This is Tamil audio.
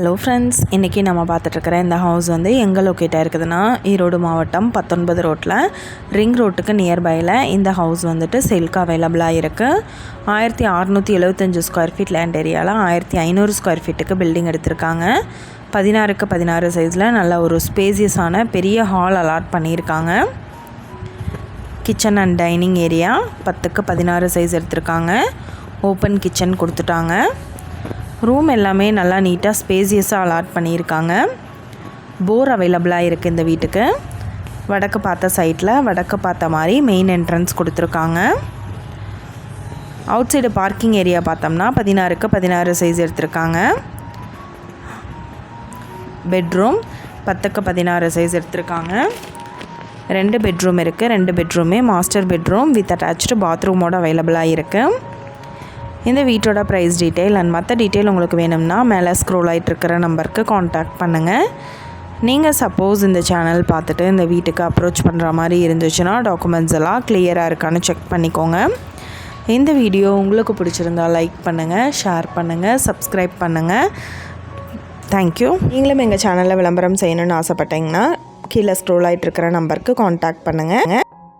ஹலோ ஃப்ரெண்ட்ஸ் இன்றைக்கி நம்ம பார்த்துட்ருக்குற இந்த ஹவுஸ் வந்து எங்கே லொக்கேட்டாக இருக்குதுன்னா ஈரோடு மாவட்டம் பத்தொன்பது ரோட்டில் ரிங் ரோட்டுக்கு நியர்பையில் இந்த ஹவுஸ் வந்துட்டு சேல்க்கு அவைலபிளாக இருக்குது ஆயிரத்தி அறநூற்றி எழுபத்தஞ்சு ஸ்கொயர் ஃபீட் லேண்ட் ஏரியாவில் ஆயிரத்தி ஐநூறு ஸ்கொயர் ஃபீட்டுக்கு பில்டிங் எடுத்திருக்காங்க. பதினாறுக்கு பதினாறு சைஸில் நல்ல ஒரு ஸ்பேசியஸான பெரிய ஹால் அலாட் பண்ணியிருக்காங்க. கிச்சன் அண்ட் டைனிங் ஏரியா பத்துக்கு பதினாறு சைஸ் எடுத்திருக்காங்க. ஓப்பன் கிச்சன் கொடுத்துட்டாங்க. ரூம் எல்லாமே நல்லா நீட்டாக ஸ்பேசியஸாக அலாட் பண்ணியிருக்காங்க. போர் அவைலபிளாக இருக்குது இந்த வீட்டுக்கு. வடக்கு பார்த்த சைட்டில் வடக்கு பார்த்த மாதிரி மெயின் என்ட்ரன்ஸ் கொடுத்துருக்காங்க. அவுட் சைடு பார்க்கிங் ஏரியா பார்த்தோம்னா பதினாறுக்கு பதினாறு சைஸ் எடுத்திருக்காங்க. பெட்ரூம் பத்துக்கு பதினாறு சைஸ் எடுத்திருக்காங்க. ரெண்டு பெட்ரூம் இருக்குது ரெண்டு பெட்ரூமே மாஸ்டர் பெட்ரூம் வித் அட்டாச்சு பாத்ரூமோட அவைலபிளாக இருக்குது இந்த வீட்டோட ப்ரைஸ் டீட்டெயில் அண்ட் மற்ற டீட்டெயில் உங்களுக்கு வேணும்னா மேலே ஸ்க்ரோல் ஆகிட்டு இருக்கிற நம்பருக்கு காண்டாக்ட் பண்ணுங்கள் நீங்கள் சப்போஸ் இந்த சேனல் பார்த்துட்டு இந்த வீட்டுக்கு அப்ரோச் பண்ணுற மாதிரி இருந்துச்சுன்னா டாக்குமெண்ட்ஸ் எல்லாம் கிளியராக இருக்கான்னு செக் பண்ணிக்கோங்க. இந்த வீடியோ உங்களுக்கு பிடிச்சிருந்தா லைக் பண்ணுங்கள் ஷேர் பண்ணுங்கள் சப்ஸ்கிரைப் பண்ணுங்கள் தேங்க்யூ நீங்களும் எங்கள் சேனலில் விளம்பரம் செய்யணும்னு ஆசைப்பட்டீங்கன்னா கீழே ஸ்க்ரோல் ஆகிட்டு இருக்கிற நம்பருக்கு காண்டாக்ட் பண்ணுங்கள்